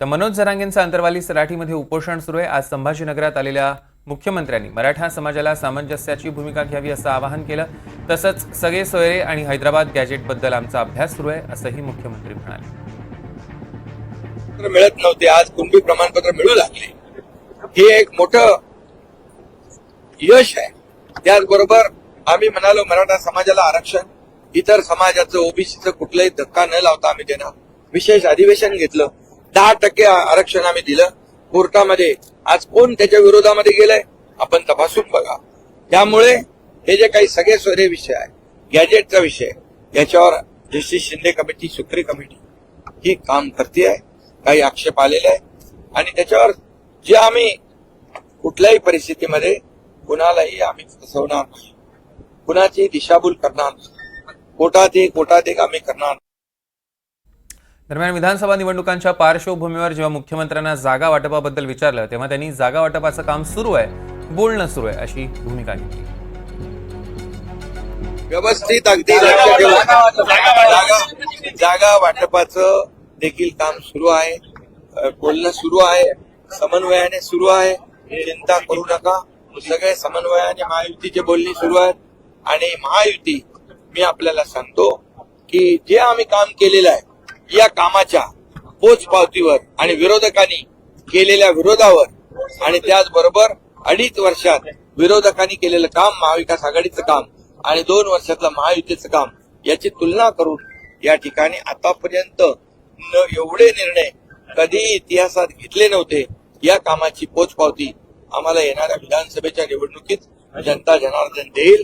तर मनोज जरांगेंचा अंतरवाली सराठीमध्ये उपोषण सुरू आहे. आज संभाजीनगरात आलेल्या मुख्यमंत्र्यांनी मराठा समाजाला सामंजस्याची भूमिका घ्यावी असं आवाहन केलं. तसंच सगळे सोयरे आणि हैदराबाद गॅजेटबद्दल आमचा अभ्यास सुरू आहे असंही मुख्यमंत्री म्हणाले. मिळत नव्हते. आज कुणबी प्रमाणपत्र मिळू लागले. हे एक मोठं यश आहे. त्याचबरोबर आम्ही म्हणालो मराठा समाजाला आरक्षण इतर समाजाचं ओबीसीचं कुठलाही धक्का न लावता आम्ही त्यांना विशेष अधिवेशन घेतलं. दहा टक्के आरक्षण आम्ही दिलं. कोर्टामध्ये आज कोण त्याच्या विरोधामध्ये गेलंय आपण तपासून बघा. त्यामुळे हे जे काही सगळे सोरे विषय आहे गॅजेटचा विषय याच्यावर जस्टिस शिंदे कमिटी सुक्री कमिटी ही काम करते आहे काही आक्षेप आलेले आहे आणि त्याच्यावर जे आम्ही कुठल्याही परिस्थितीमध्ये कुणालाही आम्ही फसवणार नाही. कुणाची दिशाभूल करणार नाही. कोटात एक कोटात एक आम्ही करणार दरम्यान विधानसभा निवडणुकांच्या पार्श्वभूमीवर जेव्हा मुख्यमंत्र्यांना जागा वाटपाबद्दल विचारलं तेव्हा त्यांनी जागा वाटपाचं काम सुरू आहे बोलणं सुरू आहे अशी भूमिका घेतली. व्यवस्थित अगदी लक्ष ठेवून जागा जागा वाटपाचं देखील काम सुरू आहे. बोलणं सुरू आहे समन्वयाने सुरू आहे. चिंता करू नका. सगळे समन्वयाने महायुतीचे बोलणी सुरू आहेत. आणि महायुती मी आपल्याला सांगतो की जे आम्ही काम केलेलं आहे या कामाच्या पोचपावतीवर आणि विरोधकांनी केलेल्या विरोधावर आणि त्याचबरोबर अडीच वर्षात विरोधकांनी केलेलं काम महाविकास आघाडीचं काम आणि दोन वर्षातलं महायुतीचं काम याची तुलना करून या ठिकाणी आतापर्यंत न एवढे निर्णय कधी इतिहासात घेतले नव्हते. या कामाची पोचपावती आम्हाला येणाऱ्या विधानसभेच्या निवडणुकीत जनता जनार्दन देईल.